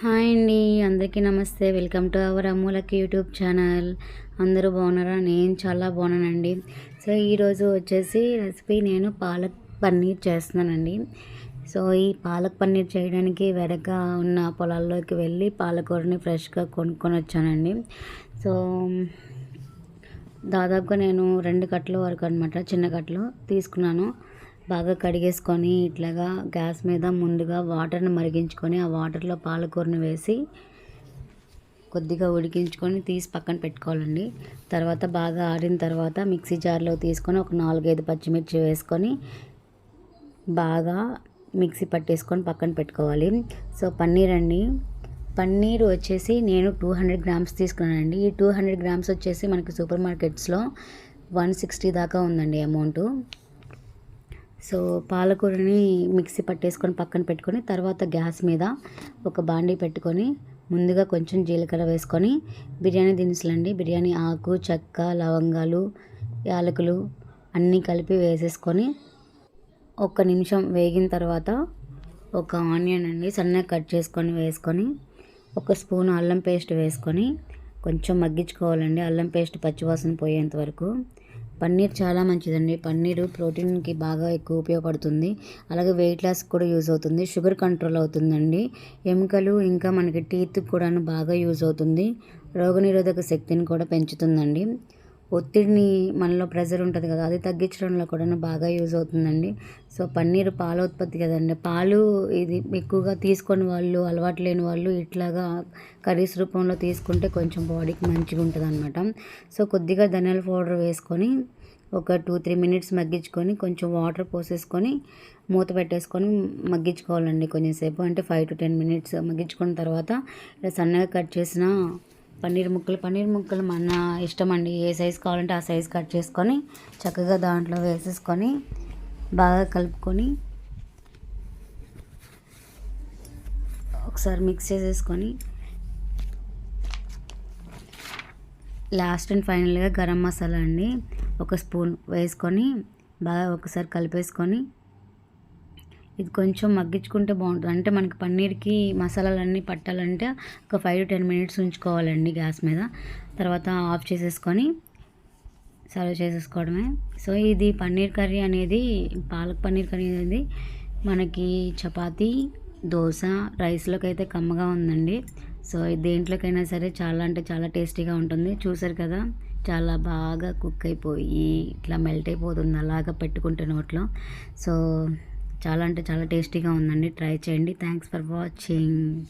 Hi అండి అందరికీ నమస్తే. వెల్కమ్ టు అవర్ అమూలకి యూట్యూబ్ ఛానల్. అందరూ బాగున్నారా? నేను చాలా బాగున్నానండి. సో ఈరోజు వచ్చేసి రెసిపీ నేను పాలక్ పన్నీర్ చేస్తున్నానండి. సో ఈ పాలక్ పన్నీర్ చేయడానికి వెనక ఉన్న పొలాల్లోకి వెళ్ళి పాలకూరని ఫ్రెష్గా కొనుక్కొని వచ్చానండి. సో దాదాపుగా నేను రెండు కట్టలు వరకు అనమాట చిన్న కట్టలు తీసుకున్నాను. బాగా కడిగేసుకొని ఇట్లాగా గ్యాస్ మీద ముందుగా వాటర్ని మరిగించుకొని ఆ వాటర్లో పాలకూరని వేసి కొద్దిగా ఉడికించుకొని తీసి పక్కన పెట్టుకోవాలండి. తర్వాత బాగా ఆరిన తర్వాత మిక్సీ జార్లో తీసుకొని ఒక నాలుగైదు పచ్చిమిర్చి వేసుకొని బాగా మిక్సీ పట్టేసుకొని పక్కన పెట్టుకోవాలి. సో పన్నీర్ అండి. పన్నీర్ వచ్చేసి నేను టూ హండ్రెడ్ గ్రామ్స్ తీసుకున్నానండి. ఈ టూ హండ్రెడ్ గ్రామ్స్ వచ్చేసి మనకి సూపర్ మార్కెట్స్లో వన్ సిక్స్టీ దాకా ఉందండి అమౌంటు. సో పాలకూరని మిక్సీ పట్టేసుకొని పక్కన పెట్టుకొని తర్వాత గ్యాస్ మీద ఒక బాండీ పెట్టుకొని ముందుగా కొంచెం జీలకర్ర వేసుకొని బిర్యానీ దినుసులండి. బిర్యానీ ఆకు చెక్క లవంగాలు యాలకులు అన్నీ కలిపి వేసేసుకొని ఒక నిమిషం వేగిన తర్వాత ఒక ఆనియన్ అండి సన్నగా కట్ చేసుకొని వేసుకొని ఒక స్పూన్ అల్లం పేస్ట్ వేసుకొని కొంచెం మగ్గించుకోవాలండి. అల్లం పేస్ట్ పచ్చివాసన పోయేంత వరకు పన్నీర్ చాలా మంచిదండి. పన్నీరు ప్రోటీన్కి బాగా ఎక్కువ ఉపయోగపడుతుంది. అలాగే వెయిట్ లాస్ కూడా యూజ్ అవుతుంది. షుగర్ కంట్రోల్ అవుతుందండి. ఎముకలు ఇంకా మనకి టీత్ కూడా బాగా యూజ్ అవుతుంది. రోగనిరోధక శక్తిని కూడా పెంచుతుందండి. ఒత్తిడిని మనలో ప్రెజర్ ఉంటుంది కదా అది తగ్గించడంలో కూడా బాగా యూజ్ అవుతుందండి. సో పన్నీరు పాల ఉత్పత్తి కదండి. పాలు ఇది ఎక్కువగా తీసుకొని వాళ్ళు అలవాటు లేని వాళ్ళు ఇట్లాగా కర్రీస్ రూపంలో తీసుకుంటే కొంచెం బాడీకి మంచిగా ఉంటుంది అనమాట సో కొద్దిగా ధనియాల పౌడర్ వేసుకొని ఒక టూ త్రీ మినిట్స్ మగ్గించుకొని కొంచెం వాటర్ పోసేసుకొని మూత పెట్టేసుకొని మగ్గించుకోవాలండి కొంచెంసేపు అంటే ఫైవ్ టు టెన్ మినిట్స్ మగ్గించుకున్న తర్వాత ఇలా సన్నగా కట్ చేసిన పన్నీర్ ముక్కలు. పన్నీర్ ముక్కలు మన ఇష్టం అండి ఏ సైజ్ కావాలంటే ఆ సైజ్ కట్ చేసుకొని చక్కగా దాంట్లో వేసేసుకొని బాగా కలుపుకొని ఒకసారి మిక్స్ చేసేసుకొని లాస్ట్ అండ్ ఫైనల్గా గరం మసాలా అండి. ఒక స్పూన్ వేసుకొని బాగా ఒకసారి కలిపేసుకొని ఇది కొంచెం మగ్గించుకుంటే బాగుంటుంది. అంటే మనకి పన్నీర్కి మసాలాలన్నీ పట్టాలంటే ఒక ఫైవ్ టు టెన్ మినిట్స్ ఉంచుకోవాలండి గ్యాస్ మీద. తర్వాత ఆఫ్ చేసేసుకొని సర్వ్ చేసేసుకోవడమే. సో ఇది పన్నీర్ కర్రీ అనేది పాలక్ పన్నీర్ కర్రీ అనేది మనకి చపాతీ దోశ రైస్లోకి అయితే కమ్మగా ఉందండి. సో దేంట్లోకైనా సరే చాలా అంటే చాలా టేస్టీగా ఉంటుంది. చూసారు కదా చాలా బాగా కుక్ అయిపోయి ఇట్లా మెల్ట్ అయిపోతుంది. అలాగా పెట్టుకుంటే నోట్లో. సో చాలా అంటే చాలా టేస్టీగా ఉందండి. ట్రై చేయండి. Thanks for watching